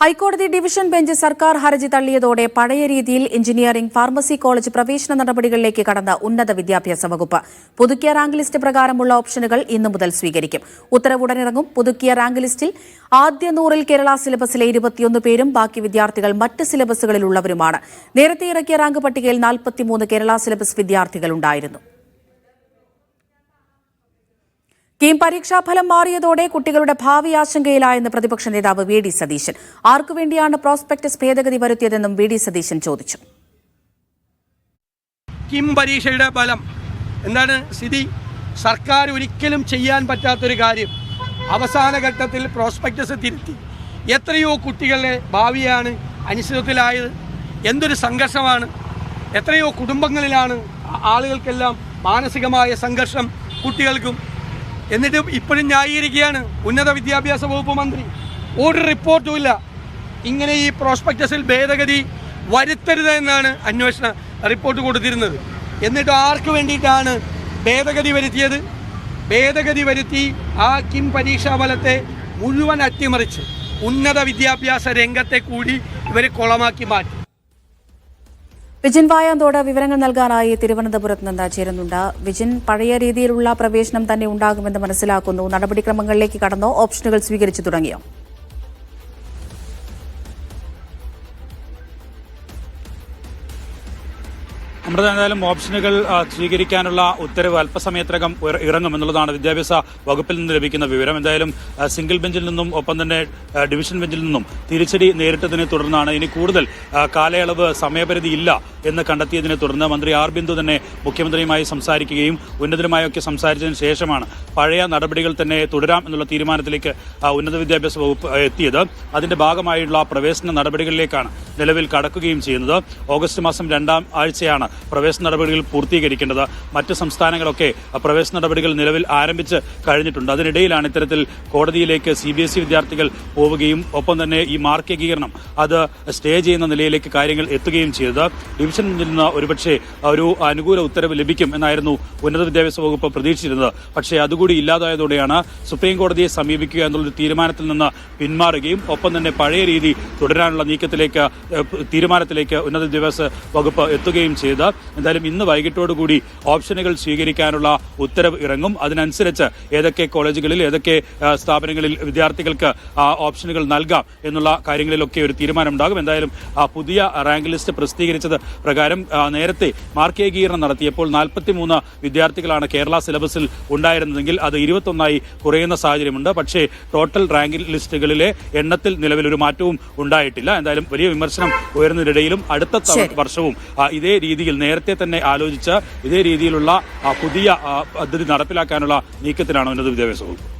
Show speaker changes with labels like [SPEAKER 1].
[SPEAKER 1] ഹൈക്കോടതി division bench സർക്കാർ ഹർജി തള്ളിയതോടെ പഴയ രീതിയിൽ എഞ്ചിനീയറിംഗ് ഫാർമസി കോളേജ് പ്രവേശന നടപടികളിലേക്ക് കടന്ന ഉന്നത വിദ്യാഭ്യാസ വകുപ്പ്. പുതുക്കിയ റാങ്ക് ലിസ്റ്റ് പ്രകാരമുള്ള ഓപ്ഷനുകൾ ഇന്നു മുതൽ സ്വീകരിക്കും. ഉത്തരവുടനിറങ്ങും. പുതുക്കിയ റാങ്ക് ലിസ്റ്റിൽ ആദ്യ നൂറിൽ കേരള സിലബസിലെ ഇരുപത്തിയൊന്ന് പേരും ബാക്കി വിദ്യാർത്ഥികൾ മറ്റ് സിലബസുകളിലുള്ളവരുമാണ്. നേരത്തെ ഇറക്കിയ റാങ്ക് പട്ടികയിൽ നാൽപ്പത്തിമൂന്ന് കേരള സിലബസ് വിദ്യാർത്ഥികളുണ്ടായിരുന്നു. കീം പരീക്ഷാഫലം മാറിയതോടെ കുട്ടികളുടെ ഭാവി ആശങ്കയിലായെന്ന് പ്രതിപക്ഷ നേതാവ് വി ഡി സതീശൻ. ആർക്കുവേണ്ടിയാണ് പ്രോസ്പെക്ടസ് ഭേദഗതി വരുത്തിയതെന്നും വി ഡി സതീശൻ ചോദിച്ചു.
[SPEAKER 2] കിം പരീക്ഷയുടെ ഫലം. എന്താണ് സ്ഥിതി? സർക്കാർ ഒരിക്കലും ചെയ്യാൻ പറ്റാത്തൊരു കാര്യം. അവസാന ഘട്ടത്തിൽ പ്രോസ്പെക്ടസ് തിരുത്തി. എത്രയോ കുട്ടികളുടെ ഭാവിയാണ് അനിശ്ചിതത്തിലായത് എന്തൊരു സംഘർഷമാണ്. എത്രയോ കുടുംബങ്ങളിലാണ് ആളുകൾക്കെല്ലാം മാനസികമായ സംഘർഷം കുട്ടികൾക്കും എന്നിട്ട് ഇപ്പോഴും ന്യായീകരിക്കുകയാണ്. ഉന്നത വിദ്യാഭ്യാസ വകുപ്പ് മന്ത്രി. ഒരു റിപ്പോർട്ടും ഇല്ല. ഇങ്ങനെ ഈ പ്രോസ്പെക്ടസിൽ ഭേദഗതി വരുത്തരുത് എന്നാണ് അന്വേഷണ റിപ്പോർട്ട് കൊടുത്തിരുന്നത്. എന്നിട്ട് ആർക്ക് വേണ്ടിയിട്ടാണ് ഭേദഗതി വരുത്തിയത്? ഭേദഗതി വരുത്തി ആ കിം പരീക്ഷാ ഫലത്തെ മുഴുവൻ അട്ടിമറിച്ച് ഉന്നത വിദ്യാഭ്യാസ രംഗത്തെ കൂടി ഇവർ കുളമാക്കി മാറ്റി.
[SPEAKER 1] വിജിൻ വായാന്തോട് വിവരങ്ങൾ നൽകാനായി തിരുവനന്തപുരത്ത് നിന്ന് ചേരുന്നുണ്ട്. വിജിൻ പഴയ രീതിയിലുള്ള പ്രവേശനം തന്നെ ഉണ്ടാകുമെന്ന് മനസ്സിലാക്കുന്നു. നടപടിക്രമങ്ങളിലേക്ക് കടന്നോ ഓപ്ഷനുകൾ സ്വീകരിച്ചു തുടങ്ങിയോ?
[SPEAKER 3] അമൃത എന്തായാലും ഓപ്ഷനുകൾ സ്വീകരിക്കാനുള്ള ഉത്തരവ് അല്പസമയത്തിനകം ഇറ- ഇറങ്ങുമെന്നുള്ളതാണ് വിദ്യാഭ്യാസ വകുപ്പിൽ നിന്ന് ലഭിക്കുന്ന വിവരം. എന്തായാലും സിംഗിൾ ബെഞ്ചിൽ നിന്നും ഒപ്പം തന്നെ ഡിവിഷൻ ബെഞ്ചിൽ നിന്നും തിരിച്ചടി നേരിട്ടതിനെ തുടർന്നാണ് ഇനി കൂടുതൽ കാലയളവ് സമയപരിധി ഇല്ല എന്ന് കണ്ടെത്തിയതിനെ തുടർന്ന് മന്ത്രി ആർ ബിന്ദു തന്നെ മുഖ്യമന്ത്രിയുമായി സംസാരിക്കുകയും ഉന്നതരുമായൊക്കെ സംസാരിച്ചതിന് ശേഷമാണ് പഴയ നടപടികൾ തന്നെ തുടരാം എന്നുള്ള തീരുമാനത്തിലേക്ക് ഉന്നത വിദ്യാഭ്യാസ വകുപ്പ് എത്തിയത്. അതിന്റെ ഭാഗമായുള്ള പ്രവേശന നടപടികളിലേക്കാണ് നിലവിൽ കടക്കുകയും ചെയ്യുന്നത്. ഓഗസ്റ്റ് മാസം രണ്ടാം ആഴ്ചയാണ് പ്രവേശന നടപടികൾ പൂർത്തീകരിക്കേണ്ടത് മറ്റ് സംസ്ഥാനങ്ങളൊക്കെ പ്രവേശന നടപടികൾ നിലവിൽ ആരംഭിച്ച് കഴിഞ്ഞിട്ടുണ്ട്. അതിനിടയിലാണ് ഇത്തരത്തിൽ കോടതിയിലേക്ക് സി ബി എസ് ഇ വിദ്യാർത്ഥികൾ പോവുകയും ഒപ്പം തന്നെ ഈ മാർക്ക് ഏകീകരണം അത് സ്റ്റേ ചെയ്യുന്ന നിലയിലേക്ക് കാര്യങ്ങൾ എത്തുകയും ചെയ്തത്. ഡിവിഷനിൽ നിന്ന് ഒരുപക്ഷെ ഒരു അനുകൂല ഉത്തരവ് ലഭിക്കും എന്നായിരുന്നു ഉന്നത വിദ്യാഭ്യാസ വകുപ്പ് പ്രതീക്ഷിച്ചിരുന്നത്. പക്ഷേ അതുകൂടി ഇല്ലാതായതോടെയാണ് സുപ്രീം കോടതിയെ സമീപിക്കുക എന്നുള്ളൊരു തീരുമാനത്തിൽ നിന്ന് പിന്മാറുകയും ഒപ്പം തന്നെ പഴയ രീതി തുടരാനുള്ള നീക്കത്തിലേക്ക് തീരുമാനത്തിലേക്ക് ഉന്നത വിദ്യാഭ്യാസ വകുപ്പ് എത്തുകയും ചെയ്ത് എന്തായാലും ഇന്ന് വൈകിട്ടോടുകൂടി ഓപ്ഷനുകൾ സ്വീകരിക്കാനുള്ള ഉത്തരവ് ഇറങ്ങും. അതിനനുസരിച്ച് ഏതൊക്കെ കോളേജുകളിൽ ഏതൊക്കെ സ്ഥാപനങ്ങളിൽ വിദ്യാർത്ഥികൾക്ക് ആ ഓപ്ഷനുകൾ നൽകാം എന്നുള്ള കാര്യങ്ങളിലൊക്കെ ഒരു തീരുമാനമുണ്ടാകും. എന്തായാലും ആ പുതിയ റാങ്ക് ലിസ്റ്റ് പ്രസിദ്ധീകരിച്ചത് പ്രകാരം നേരത്തെ മാർക്ക് ഏകീകരണം നടത്തിയപ്പോൾ നാൽപ്പത്തിമൂന്ന് വിദ്യാർത്ഥികളാണ് കേരള സിലബസിൽ ഉണ്ടായിരുന്നതെങ്കിൽ അത് ഇരുപത്തൊന്നായി കുറയുന്ന സാഹചര്യമുണ്ട്. പക്ഷേ ടോട്ടൽ റാങ്ക് ലിസ്റ്റുകളിലെ എണ്ണത്തിൽ നിലവിൽ ഒരു മാറ്റവും ഉണ്ടായിട്ടില്ല. എന്തായാലും വലിയ വിമർശനം ഉയർന്നതിനിടയിലും അടുത്ത വർഷവും ഇതേ രീതിയിൽ നേരത്തെ തന്നെ ആലോചിച്ച് ഇതേ രീതിയിലുള്ള പുതിയ പദ്ധതി നടപ്പിലാക്കാനുള്ള നീക്കത്തിലാണ് ഉന്നത വിദ്യാഭ്യാസ വകുപ്പ്?